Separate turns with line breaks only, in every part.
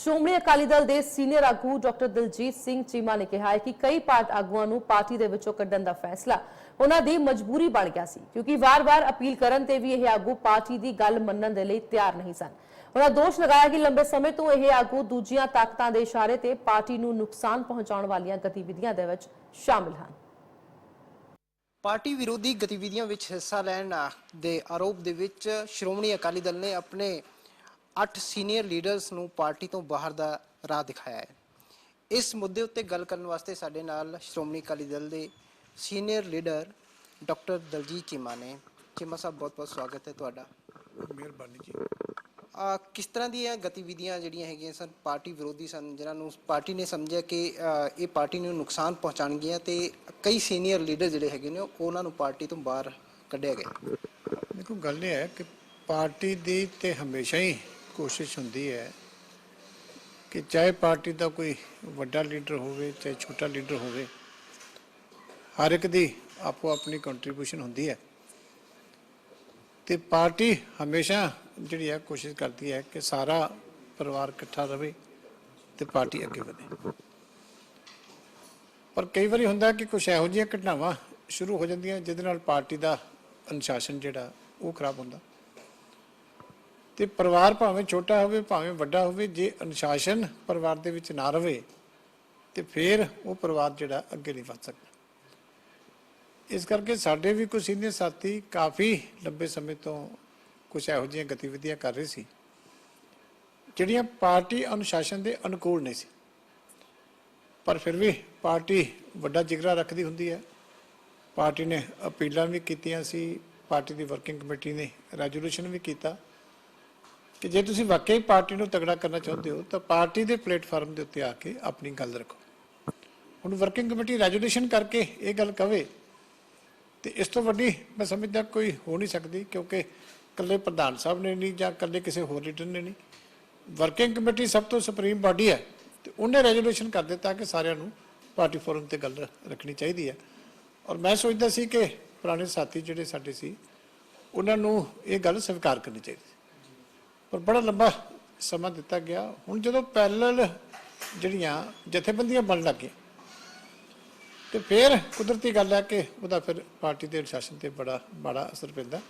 ਸ਼੍ਰੋਮਣੀ ਅਕਾਲੀ ਦਲ ਦੇ ਸੀਨੀਅਰ ਆਗੂ ਡਾਕਟਰ ਦਲਜੀਤ ਸਿੰਘ ਚੀਮਾ ਨੇ ਕਿਹਾ ਹੈ ਕਿ ਕਈ ਪਾਰਟ ਆਗੂਆਂ ਨੂੰ ਪਾਰਟੀ ਦੇ ਵਿੱਚੋਂ ਕੱਢਣ ਦਾ ਫੈਸਲਾ ਉਹਨਾਂ ਦੀ ਮਜਬੂਰੀ ਬਣ ਗਿਆ ਸੀ, ਕਿਉਂਕਿ ਵਾਰ-ਵਾਰ ਅਪੀਲ ਕਰਨ ਤੇ ਵੀ ਇਹ ਆਗੂ ਪਾਰਟੀ ਦੀ ਗੱਲ ਮੰਨਣ ਦੇ ਲਈ ਤਿਆਰ ਨਹੀਂ ਸਨ। ਉਹਨਾਂ ਦੋਸ਼ ਲਗਾਇਆ ਕਿ ਲੰਬੇ ਸਮੇਂ ਤੋਂ ਇਹ ਆਗੂ ਦੂਜੀਆਂ ਤਾਕਤਾਂ ਦੇ ਇਸ਼ਾਰੇ ਤੇ ਪਾਰਟੀ ਨੂੰ ਨੁਕਸਾਨ ਪਹੁੰਚਾਉਣ ਵਾਲੀਆਂ ਗਤੀਵਿਧੀਆਂ ਦੇ ਵਿੱਚ ਸ਼ਾਮਿਲ ਹਨ।
ਪਾਰਟੀ ਵਿਰੋਧੀ ਗਤੀਵਿਧੀਆਂ ਵਿੱਚ ਹਿੱਸਾ ਲੈਣ ਦੇ ਆਰੋਪ ਦੇ ਵਿੱਚ ਸ਼੍ਰੋਮਣੀ ਅਕਾਲੀ ਦਲ ਨੇ ਆਪਣੇ 8 ਸੀਨੀਅਰ ਲੀਡਰਸ ਨੂੰ ਪਾਰਟੀ ਤੋਂ ਬਾਹਰ ਦਾ ਰਾਹ ਦਿਖਾਇਆ ਹੈ। ਇਸ ਮੁੱਦੇ ਉੱਤੇ ਗੱਲ ਕਰਨ ਵਾਸਤੇ ਸਾਡੇ ਨਾਲ ਸ਼੍ਰੋਮਣੀ ਅਕਾਲੀ ਦਲ ਦੇ senior leader doctor Daljit Cheema ਨੇ। ਚੀਮਾ ਸਾਹਿਬ ਬਹੁਤ ਬਹੁਤ ਸਵਾਗਤ ਹੈ ਤੁਹਾਡਾ।
ਮਿਹਰਬਾਨੀ ਜੀ।
ਆ ਕਿਸ ਤਰ੍ਹਾਂ ਦੀਆਂ ਗਤੀਵਿਧੀਆਂ ਜਿਹੜੀਆਂ ਹੈਗੀਆਂ ਸਨ ਪਾਰਟੀ ਵਿਰੋਧੀ ਸਨ ਜਿਨ੍ਹਾਂ ਨੂੰ ਪਾਰਟੀ ਨੇ ਸਮਝਿਆ ਕਿ ਇਹ ਪਾਰਟੀ ਨੂੰ ਨੁਕਸਾਨ ਪਹੁੰਚਾਣਗੀਆਂ ਤੇ ਕਈ ਸੀਨੀਅਰ ਲੀਡਰ ਜਿਹੜੇ ਹੈਗੇ ਨੇ ਉਹ- ਉਹਨਾਂ ਨੂੰ ਪਾਰਟੀ ਤੋਂ ਬਾਹਰ ਕੱਢਿਆ ਗਿਆ।
ਦੇਖੋ ਗੱਲ ਇਹ ਹੈ ਕਿ ਪਾਰਟੀ ਦੀ ਤੇ ਹਮੇਸ਼ਾ ਹੀ ਕੋਸ਼ਿਸ਼ ਹੁੰਦੀ ਹੈ ਕਿ ਚਾਹੇ ਪਾਰਟੀ ਦਾ ਕੋਈ ਵੱਡਾ ਲੀਡਰ ਹੋਵੇ, ਚਾਹੇ ਛੋਟਾ ਲੀਡਰ ਹੋਵੇ, ਹਰ ਇੱਕ ਦੀ ਆਪੋ ਆਪਣੀ ਕੰਟਰੀਬਿਊਸ਼ਨ ਹੁੰਦੀ ਹੈ। ਤੇ ਪਾਰਟੀ ਹਮੇਸ਼ਾ ਜਿਹੜੀ ਹੈ ਕੋਸ਼ਿਸ਼ ਕਰਦੀ ਹੈ ਕਿ ਸਾਰਾ ਪਰਿਵਾਰ ਇਕੱਠਾ ਰਹੇ ਤੇ ਪਾਰਟੀ ਅੱਗੇ ਵਧੇ। ਪਰ ਕਈ ਵਾਰੀ ਹੁੰਦਾ ਕਿ ਕੁਝ ਇਹੋ ਜਿਹੀਆਂ ਘਟਨਾਵਾਂ ਸ਼ੁਰੂ ਹੋ ਜਾਂਦੀਆਂ ਜਿਹਦੇ ਨਾਲ ਪਾਰਟੀ ਦਾ ਅਨੁਸ਼ਾਸਨ ਜਿਹੜਾ ਉਹ ਖਰਾਬ ਹੁੰਦਾ। ਤੇ ਪਰਿਵਾਰ ਭਾਵੇਂ ਛੋਟਾ ਹੋਵੇ, ਭਾਵੇਂ ਵੱਡਾ ਹੋਵੇ, ਜੇ ਅਨੁਸ਼ਾਸਨ ਪਰਿਵਾਰ ਦੇ ਵਿੱਚ ਨਾ ਰਵੇ, ਤੇ ਫਿਰ ਉਹ ਪਰਿਵਾਰ ਜਿਹੜਾ ਅੱਗੇ ਨਹੀਂ ਵਧ ਸਕਦਾ। ਇਸ ਕਰਕੇ ਸਾਡੇ ਵੀ ਕੁਝ ਸੀਨੀਅਰ ਸਾਥੀ ਕਾਫੀ ਲੰਬੇ ਸਮੇਂ ਤੋਂ ਕੁਝ ਇਹੋ ਜਿਹੀਆਂ ਗਤੀਵਿਧੀਆਂ ਕਰ ਰਹੇ ਸੀ, ਜਿਹੜੀਆਂ ਪਾਰਟੀ ਅਨੁਸ਼ਾਸਨ ਦੇ ਅਨੁਕੂਲ ਨਹੀਂ ਸੀ। ਪਰ ਫਿਰ ਵੀ ਪਾਰਟੀ ਵੱਡਾ ਜਿਗਰਾ ਰੱਖਦੀ ਹੁੰਦੀ ਹੈ। ਪਾਰਟੀ ਨੇ ਅਪੀਲਾਂ ਵੀ ਕੀਤੀਆਂ ਸੀ, ਪਾਰਟੀ ਦੀ ਵਰਕਿੰਗ ਕਮੇਟੀ ਨੇ ਰੈਜੋਲੂਸ਼ਨ ਵੀ ਕੀਤਾ। ਕਿ ਜੇ ਤੁਸੀਂ ਵਾਕਈ ਪਾਰਟੀ ਨੂੰ ਤਗੜਾ ਕਰਨਾ ਚਾਹੁੰਦੇ ਹੋ, ਤਾਂ ਪਾਰਟੀ ਦੇ ਪਲੇਟਫਾਰਮ ਦੇ ਉੱਤੇ ਆ ਕੇ ਆਪਣੀ ਗੱਲ ਰੱਖੋ। ਹੁਣ ਵਰਕਿੰਗ ਕਮੇਟੀ ਰੈਜੋਲੂਸ਼ਨ ਕਰਕੇ ਇਹ ਗੱਲ ਕਵੇ, ਤੇ ਇਸ ਤੋਂ ਵੱਡੀ ਮੈਂ ਸਮਝਦਾ ਕੋਈ ਹੋ ਨਹੀਂ ਸਕਦੀ, ਕਿਉਂਕਿ ਇਕੱਲੇ ਪ੍ਰਧਾਨ ਸਾਹਿਬ ਨੇ ਨਹੀਂ ਜਾਂ ਇਕੱਲੇ ਕਿਸੇ ਹੋਰ ਲੀਡਰ ਨੇ ਨਹੀਂ। ਵਰਕਿੰਗ ਕਮੇਟੀ ਸਭ ਤੋਂ ਸੁਪਰੀਮ ਬਾਡੀ ਹੈ, ਤੇ ਉਹਨੇ ਰੈਜੋਲੂਸ਼ਨ ਕਰ ਦਿੱਤਾ ਕਿ ਸਾਰਿਆਂ ਨੂੰ ਪਾਰਟੀ ਫੋਰਮ ਤੇ ਗੱਲ ਰੱਖਣੀ ਚਾਹੀਦੀ ਹੈ। ਔਰ ਮੈਂ ਸੋਚਦਾ ਸੀ ਕਿ ਪੁਰਾਣੇ ਸਾਥੀ ਜਿਹੜੇ ਸਾਡੇ ਸੀ, ਉਹਨਾਂ ਨੂੰ ਇਹ ਗੱਲ ਸਵੀਕਾਰ ਕਰਨੀ ਚਾਹੀਦੀ। ਪਰ ਬੜਾ ਲੰਬਾ ਸਮਾਂ ਦਿੱਤਾ ਗਿਆ। ਹੁਣ ਜਦੋਂ ਪੈਰਲਲ ਜਿਹੜੀਆਂ ਜਥੇਬੰਦੀਆਂ ਬਣ ਲੱਗੀਆਂ ਤੇ ਫਿਰ ਕੁਦਰਤੀ ਗੱਲ ਹੈ ਕਿ ਉਹਦਾ ਫਿਰ ਪਾਰਟੀ ਦੇ ਅਨੁਸ਼ਾਸਨ ਤੇ ਬੜਾ ਬੜਾ ਅਸਰ ਪੈਂਦਾ।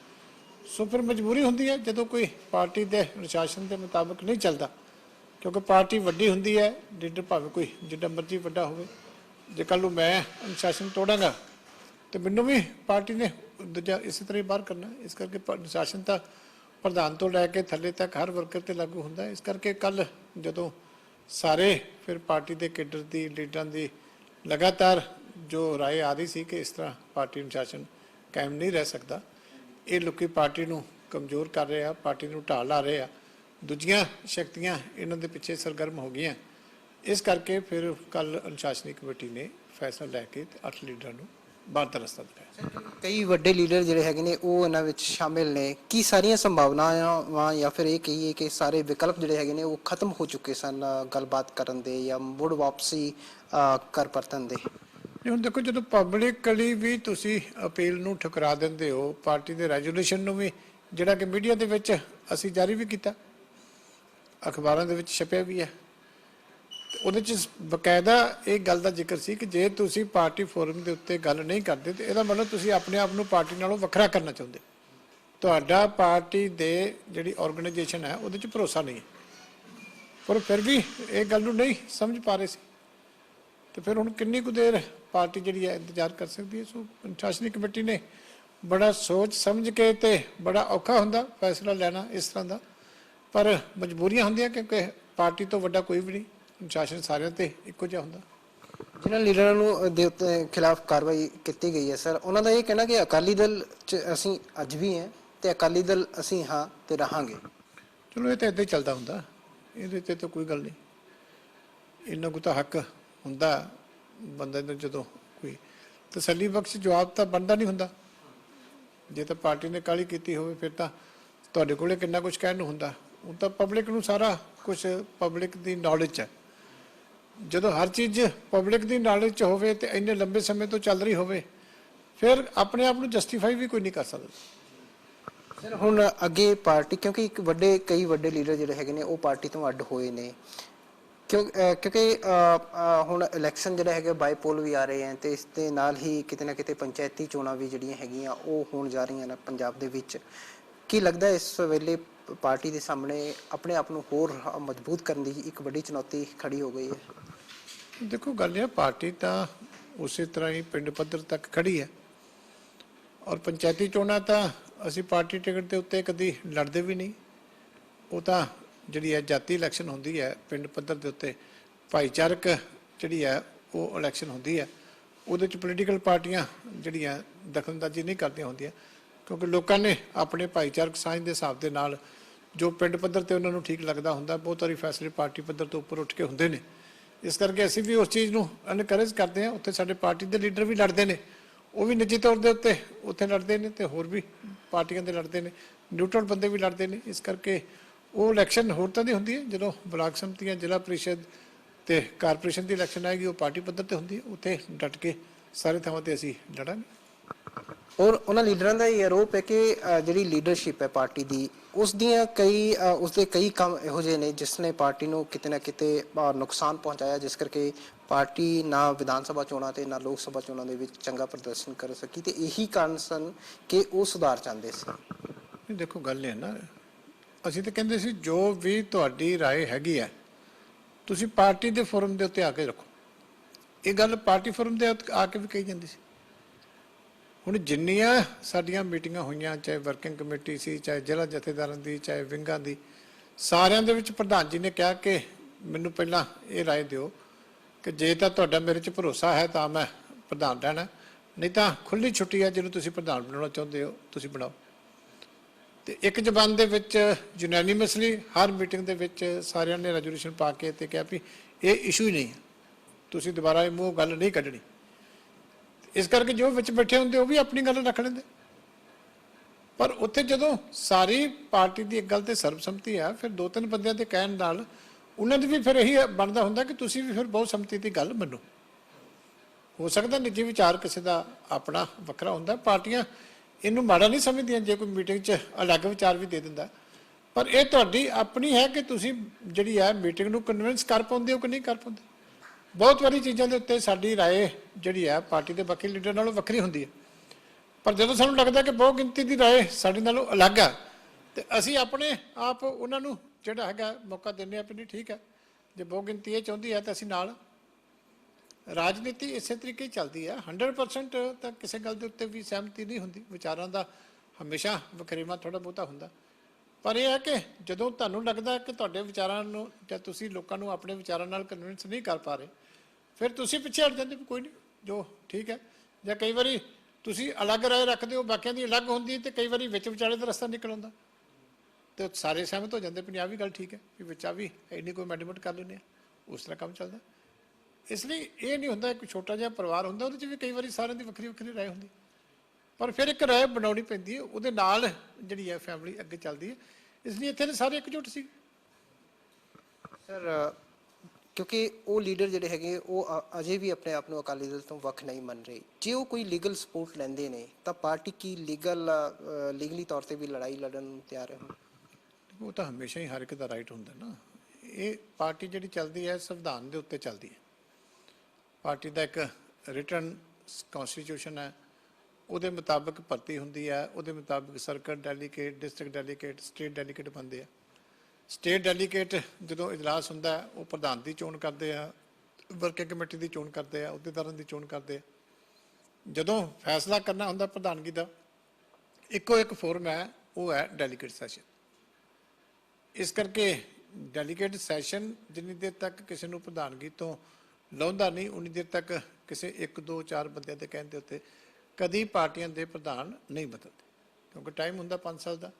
ਸੋ ਫਿਰ ਮਜਬੂਰੀ ਹੁੰਦੀ ਹੈ, ਜਦੋਂ ਕੋਈ ਪਾਰਟੀ ਦੇ ਅਨੁਸ਼ਾਸਨ ਦੇ ਮੁਤਾਬਕ ਨਹੀਂ ਚੱਲਦਾ, ਕਿਉਂਕਿ ਪਾਰਟੀ ਵੱਡੀ ਹੁੰਦੀ ਹੈ, ਲੀਡਰ ਭਾਵੇਂ ਕੋਈ ਜਿੱਡਾ ਮਰਜ਼ੀ ਵੱਡਾ ਹੋਵੇ। ਜੇ ਕੱਲ ਨੂੰ ਮੈਂ ਅਨੁਸ਼ਾਸਨ ਤੋੜਾਂਗਾ, ਤੇ ਮੈਨੂੰ ਵੀ ਪਾਰਟੀ ਨੇ ਦੂਜਾ ਇਸੇ ਤਰ੍ਹਾਂ ਹੀ ਬਾਹਰ ਕਰਨਾ। ਇਸ ਕਰਕੇ ਅਨੁਸ਼ਾਸਨ ਤਾਂ ਪ੍ਰਧਾਨ ਤੋਂ ਲੈ ਕੇ ਥੱਲੇ ਤੱਕ ਹਰ ਵਰਕਰ ਤੇ ਲਾਗੂ ਹੁੰਦਾ ਹੈ। ਇਸ ਕਰਕੇ ਕੱਲ ਜਦੋਂ ਸਾਰੇ ਫਿਰ ਪਾਰਟੀ ਦੇ ਕੇਡਰ ਦੀ, ਲੀਡਰਾਂ ਦੀ ਲਗਾਤਾਰ ਜੋ ਰਾਏ ਆ ਰਹੀ ਸੀ ਕਿ ਇਸ ਤਰ੍ਹਾਂ ਪਾਰਟੀ ਅਨੁਸ਼ਾਸਨ ਕਾਇਮ ਨਹੀਂ ਰਹਿ ਸਕਦਾ, ਇਹ ਲੋਕੀ ਪਾਰਟੀ ਨੂੰ ਕਮਜ਼ੋਰ ਕਰ ਰਹੇ ਆ, ਪਾਰਟੀ ਨੂੰ ਢਾਲ ਲਾ ਰਹੇ ਆ ਦੂਜੀਆਂ ਸ਼ਕਤੀਆਂ ਇਹਨਾਂ ਦੇ ਪਿੱਛੇ ਸਰਗਰਮ ਹੋ ਗਈਆਂ ਇਸ ਕਰਕੇ ਫਿਰ ਕੱਲ ਅਨੁਸ਼ਾਸਨੀ ਕਮੇਟੀ ਨੇ ਫੈਸਲਾ ਲੈ ਕੇ ਤੇ ਅੱਠ ਲੀਡਰਾਂ ਨੂੰ ਦਾ ਰਸਤਾ ਦਿਖਾਇਆ।
ਕਈ ਵੱਡੇ ਲੀਡਰ ਜਿਹੜੇ ਹੈਗੇ ਨੇ ਉਹ ਇਹਨਾਂ ਵਿੱਚ ਸ਼ਾਮਿਲ ਨੇ। ਕੀ ਸਾਰੀਆਂ ਸੰਭਾਵਨਾਵਾਂ ਵਾਂ ਜਾਂ ਫਿਰ ਇਹ ਕਹੀਏ ਕਿ ਸਾਰੇ ਵਿਕਲਪ ਜਿਹੜੇ ਹੈਗੇ ਨੇ ਉਹ ਖਤਮ ਹੋ ਚੁੱਕੇ ਸਨ ਗੱਲਬਾਤ ਕਰਨ ਦੇ ਜਾਂ ਮੁੜ ਵਾਪਸੀ ਕਰ ਪਰਤਨ ਦੇ?
ਹੁਣ ਦੇਖੋ ਜਦੋਂ ਪਬਲਿਕਲੀ ਵੀ ਤੁਸੀਂ ਅਪੀਲ ਨੂੰ ਠੁਕਰਾ ਦਿੰਦੇ ਹੋ ਪਾਰਟੀ ਦੇ ਰੈਜੋਲੂਸ਼ਨ ਨੂੰ ਵੀ ਜਿਹੜਾ ਕਿ ਮੀਡੀਆ ਦੇ ਵਿੱਚ ਅਸੀਂ ਜਾਰੀ ਵੀ ਕੀਤਾ। ਅਖਬਾਰਾਂ ਦੇ ਵਿੱਚ ਛਪਿਆ ਵੀ ਹੈ। ਉਹਦੇ ਚ ਬਕਾਇਦਾ ਇਹ ਗੱਲ ਦਾ ਜ਼ਿਕਰ ਸੀ ਕਿ ਜੇ ਤੁਸੀਂ ਪਾਰਟੀ ਫੋਰਮ ਦੇ ਉੱਤੇ ਗੱਲ ਨਹੀਂ ਕਰਦੇ, ਤੇ ਇਹਦਾ ਮਤਲਬ ਤੁਸੀਂ ਆਪਣੇ ਆਪ ਨੂੰ ਪਾਰਟੀ ਨਾਲੋਂ ਵੱਖਰਾ ਕਰਨਾ ਚਾਹੁੰਦੇ। ਤੁਹਾਡਾ ਪਾਰਟੀ ਦੇ ਜਿਹੜੀ ਆਰਗੇਨਾਈਜੇਸ਼ਨ ਹੈ, ਉਹਦੇ ਚ ਭਰੋਸਾ ਨਹੀਂ ਪਰ ਫਿਰ ਵੀ ਇਹ ਗੱਲ ਨੂੰ ਨਹੀਂ ਸਮਝ ਪਾ ਰਹੇ ਸੀ। ਤੇ ਫਿਰ ਹੁਣ ਕਿੰਨੀ ਕੁ ਦੇਰ ਪਾਰਟੀ ਜਿਹੜੀ ਹੈ ਇੰਤਜ਼ਾਰ ਕਰ ਸਕਦੀ ਹੈ? ਸੋ ਅਨੁਸ਼ਾਸਨੀ ਕਮੇਟੀ ਨੇ ਬੜਾ ਸੋਚ ਸਮਝ ਕੇ ਤੇ ਬੜਾ ਔਖਾ ਹੁੰਦਾ ਫੈਸਲਾ ਲੈਣਾ ਇਸ ਤਰ੍ਹਾਂ ਦਾ। ਪਰ ਮਜਬੂਰੀਆਂ ਹੁੰਦੀਆਂ ਕਿਉਂਕਿ ਪਾਰਟੀ ਤੋਂ ਵੱਡਾ ਕੋਈ ਵੀ ਨਹੀਂ। ਅਨੁਸ਼ਾਸਨ ਸਾਰਿਆਂ ਤੇ ਇੱਕੋ ਜਿਹਾ ਹੁੰਦਾ।
ਜਿਨ੍ਹਾਂ ਲੀਡਰਾਂ ਨੂੰ ਦੇ ਉੱਤੇ ਖਿਲਾਫ ਕਾਰਵਾਈ ਕੀਤੀ ਗਈ ਹੈ ਸਰ ਉਹਨਾਂ ਦਾ ਇਹ ਕਹਿਣਾ ਕਿ ਅਕਾਲੀ ਦਲ ਚ ਅਸੀਂ ਅੱਜ ਵੀ ਹਾਂ ਤੇ ਅਕਾਲੀ ਦਲ ਅਸੀਂ ਹਾਂ ਤੇ ਰਹਾਂਗੇ।
ਚਲੋ ਇਹ ਤਾਂ ਹੀ ਚੱਲਦਾ ਹੁੰਦਾ। ਇਹਦੇ ਤੇ ਤਾਂ ਕੋਈ ਗੱਲ ਨਹੀਂ। ਇੰਨਾ ਕੁ ਤਾਂ ਹੱਕ ਹੁੰਦਾ ਬੰਦੇ ਨੂੰ ਜਦੋਂ ਕੋਈ ਤਸੱਲੀ ਬਖਸ਼ ਜਵਾਬ ਤਾਂ ਬਣਦਾ ਨਹੀਂ ਹੁੰਦਾ। ਜੇ ਤਾਂ ਪਾਰਟੀ ਨੇ ਕਾਲੀ ਕੀਤੀ ਹੋਵੇ ਫਿਰ ਤਾਂ ਤੁਹਾਡੇ ਕੋਲੇ ਕਿੰਨਾ ਕੁਝ ਕਹਿਣ ਨੂੰ ਹੁੰਦਾ। ਉਹ ਤਾਂ ਪਬਲਿਕ ਨੂੰ ਸਾਰਾ ਕੁਝ ਪਬਲਿਕ ਦੀ ਨੌਲੇਜ ਹੈ। ਜਦੋਂ ਹਰ ਚੀਜ਼ ਪਬਲਿਕ ਦੀ ਨੌਲੇਜ ਚ ਹੋਵੇ ਤੇ ਇੰਨੇ ਲੰਬੇ ਸਮੇਂ ਤੋਂ ਚੱਲ ਰਹੀ ਹੋਵੇ, ਫਿਰ ਆਪਣੇ ਆਪ ਨੂੰ ਜਸਟੀਫਾਈ ਵੀ ਕੋਈ ਨਹੀਂ ਕਰ ਸਕਦਾ।
ਸਰ ਹੁਣ ਅੱਗੇ ਪਾਰਟੀ, ਕਿਉਂਕਿ ਇੱਕ ਵੱਡੇ, ਕਈ ਵੱਡੇ ਲੀਡਰ ਜਿਹੜੇ ਹੈਗੇ ਨੇ, ਉਹ ਪਾਰਟੀ ਤੋਂ ਅੱਡ ਹੋਏ ਨੇ। ਕਿਉਂਕਿ ਹੁਣ ਇਲੈਕਸ਼ਨ ਜਿਹੜਾ ਹੈਗਾ ਬਾਈਪੋਲ ਵੀ ਆ ਰਹੇ ਹਨ ਤੇ ਇਸ ਦੇ ਨਾਲ ਹੀ ਕਿਤੇ ਨਾ ਕਿਤੇ ਪੰਚਾਇਤੀ ਚੋਣਾਂ ਵੀ ਜਿਹੜੀਆਂ ਹੈਗੀਆਂ, ਉਹ ਹੋਣ ਜਾ ਰਹੀਆਂ ਨੇ ਪੰਜਾਬ ਦੇ ਵਿੱਚ। ਕੀ ਲੱਗਦਾ ਇਸ ਵੇਲੇ ਪਾਰਟੀ ਦੇ ਸਾਹਮਣੇ ਆਪਣੇ ਆਪ ਨੂੰ ਹੋਰ ਮਜ਼ਬੂਤ ਕਰਨ ਦੀ ਇੱਕ ਵੱਡੀ ਚੁਣੌਤੀ ਖੜੀ ਹੋ ਗਈ ਹੈ।
ਦੇਖੋ, ਗੱਲ ਇਹ ਪਾਰਟੀ ਤਾਂ ਉਸੇ ਤਰ੍ਹਾਂ ਹੀ ਪਿੰਡ ਪੱਧਰ ਤੱਕ ਖੜੀ ਹੈ। ਔਰ ਪੰਚਾਇਤੀ ਚੋਣਾਂ ਤਾਂ ਅਸੀਂ ਪਾਰਟੀ ਟਿਕਟ ਦੇ ਉੱਤੇ ਕਦੀ ਲੜਦੇ ਵੀ ਨਹੀਂ। ਉਹ ਤਾਂ ਜਿਹੜੀ ਹੈ ਜਾਤੀ ਇਲੈਕਸ਼ਨ ਹੁੰਦੀ ਹੈ ਪਿੰਡ ਪੱਧਰ ਦੇ ਉੱਤੇ, ਭਾਈਚਾਰਕ ਜਿਹੜੀ ਹੈ ਉਹ ਇਲੈਕਸ਼ਨ ਹੁੰਦੀ ਹੈ। ਉਹਦੇ ਚ ਪੋਲੀਟੀਕਲ ਪਾਰਟੀਆਂ ਜਿਹੜੀਆਂ ਦਖਲਅੰਦਾਜ਼ੀ ਨਹੀਂ ਕਰਦੀਆਂ ਹੁੰਦੀਆਂ, ਕਿਉਂਕਿ ਲੋਕਾਂ ਨੇ ਆਪਣੇ ਭਾਈਚਾਰਕ ਸਾਂਝ ਦੇ ਹਿਸਾਬ ਦੇ ਨਾਲ ਜੋ ਪਿੰਡ ਪੱਧਰ ਤੇ ਉਹਨਾਂ ਨੂੰ ਠੀਕ ਲੱਗਦਾ ਹੁੰਦਾ ਬਹੁਤ ਵਾਰੀ ਫੈਸਲੇ ਪਾਰਟੀ ਪੱਧਰ ਤੋਂ ਉੱਪਰ ਉੱਠ ਕੇ ਹੁੰਦੇ ਨੇ। ਇਸ ਕਰਕੇ ਅਸੀਂ ਵੀ ਉਸ ਚੀਜ਼ ਨੂੰ ਐਨਕਰੇਜ ਕਰਦੇ ਹਾਂ। ਉੱਥੇ ਸਾਡੇ ਪਾਰਟੀ ਦੇ ਲੀਡਰ ਵੀ ਲੜਦੇ ਨੇ। ਉਹ ਵੀ ਨਿੱਜੀ ਤੌਰ ਦੇ ਉੱਤੇ ਉੱਥੇ ਲੜਦੇ ਨੇ ਤੇ ਹੋਰ ਵੀ ਪਾਰਟੀਆਂ ਦੇ ਲੜਦੇ ਨੇ। ਨਿਊਟਰਲ ਬੰਦੇ ਵੀ ਲੜਦੇ ਨੇ। ਇਸ ਕਰਕੇ ਉਹ ਇਲੈਕਸ਼ਨ ਹੋਰ ਤਾਂ ਦੀ ਹੁੰਦੀ ਹੈ। ਜਦੋਂ ਬਲਾਕ ਸੰਮਤੀਆਂ ਜ਼ਿਲ੍ਹਾ ਪਰਿਸ਼ਦ ਤੇ ਕਾਰਪੋਰੇਸ਼ਨ ਦੀ ਇਲੈਕਸ਼ਨ ਆਏਗੀ ਉਹ ਪਾਰਟੀ ਪੱਧਰ ਤੇ ਹੁੰਦੀ ਹੈ। ਉੱਥੇ ਡਟ ਕੇ ਸਾਰੇ ਥਾਵਾਂ ਤੇ ਅਸੀਂ ਲੜਾਂਗੇ।
ਔਰ ਉਹਨਾਂ ਲੀਡਰਾਂ ਦਾ ਇਹ ਆਰੋਪ ਹੈ ਕਿ ਅਹ, ਜਿਹੜੀ ਲੀਡਰਸ਼ਿਪ ਹੈ ਪਾਰਟੀ ਦੀ ਉਸ ਦੀਆਂ ਕਈ ਅਹ, ਉਸ ਦੇ ਕਈ ਕੰਮ ਇਹੋ ਜਿਹੇ ਨੇ ਜਿਸ ਨੇ ਪਾਰਟੀ ਨੂੰ ਕਿਤੇ ਨਾ ਕਿਤੇ ਅਹ, ਨੁਕਸਾਨ ਪਹੁੰਚਾਇਆ ਜਿਸ ਕਰਕੇ ਪਾਰਟੀ ਨਾ ਵਿਧਾਨ ਸਭਾ ਚੋਣਾਂ ਤੇ ਨਾ ਲੋਕ ਸਭਾ ਚੋਣਾਂ ਦੇ ਵਿੱਚ ਚੰਗਾ ਪ੍ਰਦਰਸ਼ਨ ਕਰ ਸਕੀ ਤੇ ਇਹੀ ਕਾਰਨ ਸਨ ਕਿ ਉਹ ਸੁਧਾਰ ਚਾਹੁੰਦੇ ਸੀ
ਨਹੀਂ ਦੇਖੋ ਗੱਲ ਇਹ ਹੈ ਨਾ ਅਸੀਂ ਤਾਂ ਕਹਿੰਦੇ ਸੀ ਜੋ ਵੀ ਤੁਹਾਡੀ رائے ਹੈਗੀ ਹੈ ਤੁਸੀਂ ਪਾਰਟੀ ਦੇ ਫੋਰਮ ਦੇ ਉੱਤੇ ਆ ਕੇ ਰੱਖੋ ਇਹ ਗੱਲ ਪਾਰਟੀ ਫੋਰਮ ਦੇ ਉੱਤੇ ਆ ਕੇ ਵੀ ਕਹੀ ਜਾਂਦੀ ਸੀ ਹੁਣ ਜਿੰਨੀਆਂ ਸਾਡੀਆਂ ਮੀਟਿੰਗਾਂ ਹੋਈਆਂ ਚਾਹੇ ਵਰਕਿੰਗ ਕਮੇਟੀ ਸੀ ਚਾਹੇ ਜ਼ਿਲ੍ਹਾ ਜਥੇਦਾਰਾਂ ਦੀ ਚਾਹੇ ਵਿੰਗਾਂ ਦੀ ਸਾਰਿਆਂ ਦੇ ਵਿੱਚ ਪ੍ਰਧਾਨ ਜੀ ਨੇ ਕਿਹਾ ਕਿ ਮੈਨੂੰ ਪਹਿਲਾਂ ਇਹ رائے ਦਿਓ ਕਿ ਜੇ ਤਾਂ ਤੁਹਾਡਾ ਮੇਰੇ 'ਚ ਭਰੋਸਾ ਹੈ ਤਾਂ ਮੈਂ ਪ੍ਰਧਾਨ ਰਹਿਣਾ ਨਹੀਂ ਤਾਂ ਖੁੱਲੀ ਛੁੱਟੀ ਹੈ ਜਿਹਨੂੰ ਤੁਸੀਂ ਪ੍ਰਧਾਨ ਬਣਾਉਣਾ ਚਾਹੁੰਦੇ ਹੋ ਤੁਸੀਂ ਬਣਾਓ ਤੇ ਇੱਕ ਜ਼ਬਾਨ ਦੇ ਵਿੱਚ ਯੂਨੈਨਿਮਸਲੀ ਹਰ ਮੀਟਿੰਗ ਦੇ ਵਿੱਚ ਸਾਰਿਆਂ ਨੇ ਰੈਜੋਲੂਸ਼ਨ ਪਾ ਕੇ ਤੇ ਕਿਹਾ ਵੀ ਇਹ ਇਸ਼ੂ ਹੀ ਨਹੀਂ ਹੈ ਤੁਸੀਂ ਦੁਬਾਰਾ ਇਹ ਮੂੰਹ ਗੱਲ ਨਹੀਂ ਕੱਢਣੀ ਇਸ ਕਰਕੇ ਜੋ ਵਿੱਚ ਬੈਠੇ ਹੁੰਦੇ ਉਹ ਵੀ ਆਪਣੀ ਗੱਲ ਰੱਖ ਲੈਂਦੇ। ਪਰ ਉੱਥੇ ਜਦੋਂ ਸਾਰੀ ਪਾਰਟੀ ਦੀ ਇੱਕ ਗੱਲ ਤੇ ਸਰਬਸੰਮਤੀ ਆ, ਫਿਰ ਦੋ ਤਿੰਨ ਬੰਦਿਆਂ ਦੇ ਕਹਿਣ ਨਾਲ ਉਹਨਾਂ ਦੀ ਵੀ ਫਿਰ ਇਹੀ ਬਣਦਾ ਹੁੰਦਾ ਕਿ ਤੁਸੀਂ ਵੀ ਫਿਰ ਬਹੁਤ ਸੰਮਤੀ ਦੀ ਗੱਲ ਮੰਨੋ। ਹੋ ਸਕਦਾ ਨਿੱਜੀ ਵਿਚਾਰ ਕਿਸੇ ਦਾ ਆਪਣਾ ਵੱਖਰਾ ਹੁੰਦਾ, ਪਾਰਟੀਆਂ ਇਹਨੂੰ ਮਾੜਾ ਨਹੀਂ ਸਮਝਦੀਆਂ, ਜੇ ਕੋਈ ਮੀਟਿੰਗ 'ਚ ਅਲੱਗ ਵਿਚਾਰ ਵੀ ਦੇ ਦਿੰਦਾ। ਪਰ ਇਹ ਤੁਹਾਡੀ ਆਪਣੀ ਹੈ ਕਿ ਤੁਸੀਂ ਜਿਹੜੀ ਹੈ ਮੀਟਿੰਗ ਨੂੰ ਕਨਵਿੰਸ ਕਰ ਪਾਉਂਦੇ ਹੋ ਕਿ ਨਹੀਂ ਕਰ ਪਾਉਂਦੇ? ਬਹੁਤ ਵਾਰੀ ਚੀਜ਼ਾਂ ਦੇ ਉੱਤੇ ਸਾਡੀ رائے ਜਿਹੜੀ ਹੈ ਪਾਰਟੀ ਦੇ ਬਾਕੀ ਲੀਡਰ ਨਾਲੋਂ ਵੱਖਰੀ ਹੁੰਦੀ ਹੈ ਪਰ ਜਦੋਂ ਸਾਨੂੰ ਲੱਗਦਾ ਕਿ ਬਹੁ ਗਿਣਤੀ ਦੀ رائے ਸਾਡੇ ਨਾਲੋਂ ਅਲੱਗ ਆ ਤੇ ਅਸੀਂ ਆਪਣੇ ਆਪ ਉਹਨਾਂ ਨੂੰ ਜਿਹੜਾ ਹੈਗਾ ਮੌਕਾ ਦਿੰਦੇ ਆ ਵੀ ਨਹੀਂ ਠੀਕ ਹੈ ਜੇ ਬਹੁ ਗਿਣਤੀ ਇਹ ਚਾਹੁੰਦੀ ਹੈ ਤਾਂ ਅਸੀਂ ਨਾਲ ਰਾਜਨੀਤੀ ਇਸੇ ਤਰੀਕੇ ਹੀ ਚੱਲਦੀ ਹੈ 100% ਤਾਂ ਕਿਸੇ ਗੱਲ ਦੇ ਉੱਤੇ ਵੀ ਸਹਿਮਤੀ ਨਹੀਂ ਹੁੰਦੀ ਵਿਚਾਰਾਂ ਦਾ ਹਮੇਸ਼ਾ ਵਖਰੇਵਾ ਥੋੜਾ ਬਹੁਤਾ ਹੁੰਦਾ ਪਰ ਇਹ ਹੈ ਕਿ ਜਦੋਂ ਤੁਹਾਨੂੰ ਲੱਗਦਾ ਕਿ ਤੁਹਾਡੇ ਵਿਚਾਰਾਂ ਨੂੰ ਜਾਂ ਤੁਸੀਂ ਲੋਕਾਂ ਨੂੰ ਆਪਣੇ ਵਿਚਾਰਾਂ ਨਾਲ ਕਨਵਿੰਸ ਨਹੀਂ ਕਰ ਪਾ ਰਹੇ, ਫਿਰ ਤੁਸੀਂ ਪਿੱਛੇ ਹਟ ਜਾਂਦੇ ਵੀ ਕੋਈ ਨਹੀਂ, ਜੋ ਠੀਕ ਹੈ। ਜਾਂ ਕਈ ਵਾਰੀ ਤੁਸੀਂ ਅਲੱਗ ਰਾਏ ਰੱਖਦੇ ਹੋ, ਬਾਕੀਆਂ ਦੀ ਅਲੱਗ ਹੁੰਦੀ ਤੇ ਕਈ ਵਾਰੀ ਵਿੱਚ ਵਿਚਾਲੇ ਦਾ ਰਸਤਾ ਨਿਕਲ ਆਉਂਦਾ। ਤੇ ਸਾਰੇ ਸਹਿਮਤ ਹੋ ਜਾਂਦੇ ਵੀ ਵੀ ਗੱਲ ਠੀਕ ਹੈ ਵੀ ਵਿੱਚ ਆ ਵੀ ਇੰਨੀ ਕੋਈ ਮੈਡੀਮੈਂਟ ਕਰ ਲੈਂਦੇ ਆ ਉਸ ਤਰ੍ਹਾਂ ਕੰਮ ਚੱਲਦਾ। ਇਸ ਲਈ ਇਹ ਨਹੀਂ ਹੁੰਦਾ ਇੱਕ ਛੋਟਾ ਜਿਹਾ ਪਰਿਵਾਰ ਹੁੰਦਾ, ਉਹਦੇ 'ਚ ਵੀ ਕਈ ਵਾਰੀ ਸਾਰਿਆਂ ਦੀ ਵੱਖਰੀ ਵੱਖਰੀ ਰਾਏ ਹੁੰਦੀ। ਪਰ ਫਿਰ ਇੱਕ ਰਾਏ ਬਣਾਉਣੀ ਪੈਂਦੀ ਹੈ ਉਹਦੇ ਨਾਲ ਜਿਹੜੀ ਹੈ ਫੈਮਿਲੀ ਅੱਗੇ ਚੱਲਦੀ ਹੈ। ਇਸ ਲਈ ਇੱਥੇ ਦੇ ਸਾਰੇ ਇਕਜੁੱਟ ਸੀ।
ਸਰ ਕਿਉਂਕਿ ਉਹ ਲੀਡਰ ਜਿਹੜੇ ਹੈਗੇ ਉਹ ਅਜੇ ਵੀ ਆਪਣੇ ਆਪ ਨੂੰ ਅਕਾਲੀ ਦਲ ਤੋਂ ਵੱਖ ਨਹੀਂ ਮੰਨ ਰਹੇ। ਜੇ ਉਹ ਕੋਈ ਲੀਗਲ ਸਪੋਰਟ ਲੈਂਦੇ ਨੇ ਤਾਂ ਪਾਰਟੀ ਕੀ ਲੀਗਲ ਲੀਗਲੀ ਤੌਰ ਤੇ ਵੀ ਲੜਾਈ ਲੜਨ ਨੂੰ ਤਿਆਰ ਹੈ?
ਉਹ ਤਾਂ ਹਮੇਸ਼ਾ ਹੀ ਹਰ ਇੱਕ ਦਾ ਰਾਈਟ ਹੁੰਦਾ ਨਾ। ਇਹ ਪਾਰਟੀ ਜਿਹੜੀ ਚੱਲਦੀ ਹੈ ਸੰਵਿਧਾਨ ਦੇ ਉੱਤੇ ਚੱਲਦੀ ਹੈ। ਪਾਰਟੀ ਦਾ ਇੱਕ ਰਿਟਰਨ ਕਨਸਟੀਟਿਊਸ਼ਨ ਹੈ। ਉਹਦੇ ਮੁਤਾਬਕ ਭਰਤੀ ਹੁੰਦੀ ਹੈ ਉਹਦੇ ਮੁਤਾਬਕ circle delegate district delegate state delegate ਬਣਦੇ ਆ। ਸਟੇਟ ਡੈਲੀਗੇਟ ਜਦੋਂ ਇਜਲਾਸ ਹੁੰਦਾ, ਉਹ ਪ੍ਰਧਾਨ ਦੀ ਚੋਣ ਕਰਦੇ ਆ ਵਰਕਿੰਗ ਕਮੇਟੀ ਦੀ ਚੋਣ ਕਰਦੇ ਆ, ਅਹੁਦੇਦਾਰਾਂ ਦੀ ਚੋਣ ਕਰਦੇ ਆ। ਜਦੋਂ ਫੈਸਲਾ ਕਰਨਾ ਹੁੰਦਾ ਪ੍ਰਧਾਨਗੀ ਦਾ, ਇੱਕੋ ਇੱਕ ਫੋਰਮ ਹੈ, ਉਹ ਹੈ ਡੈਲੀਗੇਟ ਸੈਸ਼ਨ ਇਸ ਕਰਕੇ ਡੈਲੀਗੇਟ ਸੈਸ਼ਨ ਜਿੰਨੀ ਦੇਰ ਤੱਕ ਕਿਸੇ ਨੂੰ ਪ੍ਰਧਾਨਗੀ ਤੋਂ ਲਾਉਂਦਾ ਨਹੀਂ, ਉਨੀ ਦੇਰ ਤੱਕ ਕਿਸੇ 1 2 4 ਬੰਦਿਆਂ ਦੇ ਕਹਿਣ ਦੇ ਉੱਤੇ ਕਦੀ ਪਾਰਟੀਆਂ ਦੇ ਪ੍ਰਧਾਨ ਨਹੀਂ ਬਦਲਦੇ, ਕਿਉਂਕਿ ਟਾਈਮ ਹੁੰਦਾ 5 ਸਾਲ ਦਾ।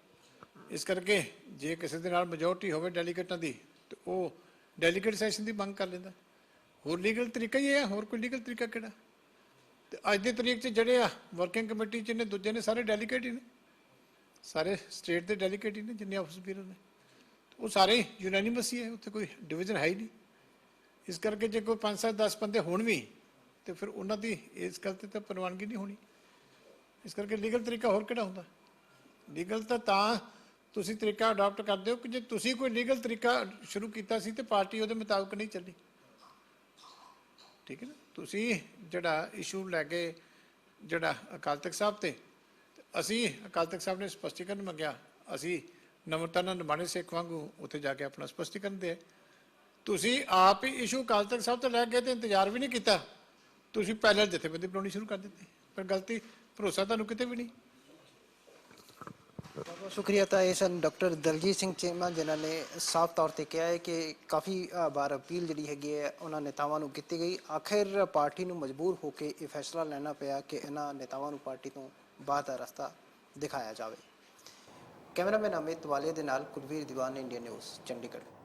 ਇਸ ਕਰਕੇ ਜੇ ਕਿਸੇ ਦੇ ਨਾਲ ਮੈਜੋਰਟੀ ਹੋਵੇ ਡੈਲੀਗੇਟਾਂ ਦੀ, ਤੇ ਉਹ ਡੈਲੀਗੇਟ ਸੈਸ਼ਨ ਦੀ ਮੰਗ ਕਰ ਲੈਂਦਾ। ਹੋਰ ਲੀਗਲ ਤਰੀਕਾ ਹੀ ਇਹ ਹੈ ਹੋਰ ਕੋਈ ਲੀਗਲ ਤਰੀਕਾ ਕਿਹੜਾ? ਤੇ ਅੱਜ ਦੀ ਤਰੀਕ 'ਚ ਜਿਹੜੇ ਆ ਵਰਕਿੰਗ ਕਮੇਟੀ 'ਚ ਨੇ, ਦੂਜੇ ਨੇ ਸਾਰੇ ਡੈਲੀਗੇਟ ਹੀ ਨੇ। ਸਾਰੇ ਸਟੇਟ ਦੇ ਡੈਲੀਗੇਟ ਹੀ ਨੇ, ਜਿੰਨੇ ਆਫਿਸ ਬੀਰੋ ਨੇ। ਉਹ ਸਾਰੇ ਯੂਨੈਨਿਮਸ ਹੀ ਹੈ ਉੱਥੇ ਕੋਈ ਡਿਵੀਜ਼ਨ ਹੈ ਹੀ ਨਹੀਂ। ਇਸ ਕਰਕੇ ਜੇ ਕੋਈ 5 7 10 ਬੰਦੇ ਹੋਣ ਵੀ, ਤੇ ਫਿਰ ਉਹਨਾਂ ਦੀ ਇਸ ਗੱਲ ਤੇ ਤਾਂ ਪ੍ਰਵਾਨਗੀ ਨਹੀਂ ਹੋਣੀ। ਇਸ ਕਰਕੇ ਲੀਗਲ ਤਰੀਕਾ ਹੋਰ ਕਿਹੜਾ ਹੁੰਦਾ? ਲੀਗਲ ਤਾਂ ਤਾਂ ਤੁਸੀਂ ਤਰੀਕਾ ਅਡਾਪਟ ਕਰਦੇ ਹੋ ਕਿ ਜੇ ਤੁਸੀਂ ਕੋਈ ਲੀਗਲ ਤਰੀਕਾ ਸ਼ੁਰੂ ਕੀਤਾ ਸੀ ਤੇ ਪਾਰਟੀ ਉਹਦੇ ਮੁਤਾਬਕ ਨਹੀਂ ਚੱਲੀ। ਠੀਕ ਹੈ ਨਾ? ਤੁਸੀਂ ਜਿਹੜਾ ਇਸ਼ੂ ਲੈ ਕੇ ਜਿਹੜਾ ਅਕਾਲ ਤਖਤ ਸਾਹਿਬ ਤੇ ਅਸੀਂ ਅਕਾਲ ਤਖਤ ਸਾਹਿਬ ਨੇ ਸਪਸ਼ਟੀਕਰਨ ਮੰਗਿਆ, ਅਸੀਂ ਨਮਰਤਾ ਨਾਲ ਨਿਮਾਣੇ ਸਿੱਖ ਵਾਂਗੂ ਉੱਥੇ ਜਾ ਕੇ ਆਪਣਾ ਸਪਸ਼ਟੀਕਰਨ ਦੇ ਤੁਸੀਂ ਆਪ ਹੀ ਇਸ਼ੂ ਅਕਾਲ ਤਖਤ ਸਾਹਿਬ ਤੋਂ ਲੈ ਕੇ ਤੇ ਇੰਤਜ਼ਾਰ ਵੀ ਨਹੀਂ ਕੀਤਾ। ਤੁਸੀਂ ਪਹਿਲਾਂ ਜਥੇਬੰਦੀ ਬਣਾਉਣੀ ਸ਼ੁਰੂ ਕਰ ਦਿੱਤੀ। ਪਰ ਗਲਤੀ ਭਰੋਸਾ ਤੁਹਾਨੂੰ ਕਿਤੇ ਵੀ ਨਹੀਂ?
ਬਹੁਤ ਸ਼ੁਕਰੀਆ ਤਾਂ ਇਹ ਸਨ ਡਾਕਟਰ ਦਲਜੀਤ ਸਿੰਘ ਚੀਮਾ, ਜਿਨ੍ਹਾਂ ਨੇ ਸਾਫ਼ ਤੌਰ ਤੇ ਕਿਹਾ ਹੈ ਕਿ ਕਾਫੀ ਵਾਰ ਅਪੀਲ ਜਿਹੜੀ ਹੈਗੀ ਹੈ, ਉਹਨਾਂ ਨੇਤਾਵਾਂ ਨੂੰ ਕੀਤੀ ਗਈ। ਆਖਿਰ ਪਾਰਟੀ ਨੂੰ ਮਜਬੂਰ ਹੋ ਕੇ ਇਹ ਫੈਸਲਾ ਲੈਣਾ ਪਿਆ ਕਿ ਇਹਨਾਂ ਨੇਤਾਵਾਂ ਨੂੰ ਪਾਰਟੀ ਤੋਂ ਬਾਹਰ ਦਾ ਰਸਤਾ ਦਿਖਾਇਆ ਜਾਵੇ। ਕੈਮਰਾਮੈਨ ਅਮਿਤ ਵਾਲੇ ਦੇ ਨਾਲ ਕੁਲਵੀਰ ਦੀਵਾਨ ਇੰਡੀਆ ਨਿਊਜ਼, ਚੰਡੀਗੜ੍ਹ।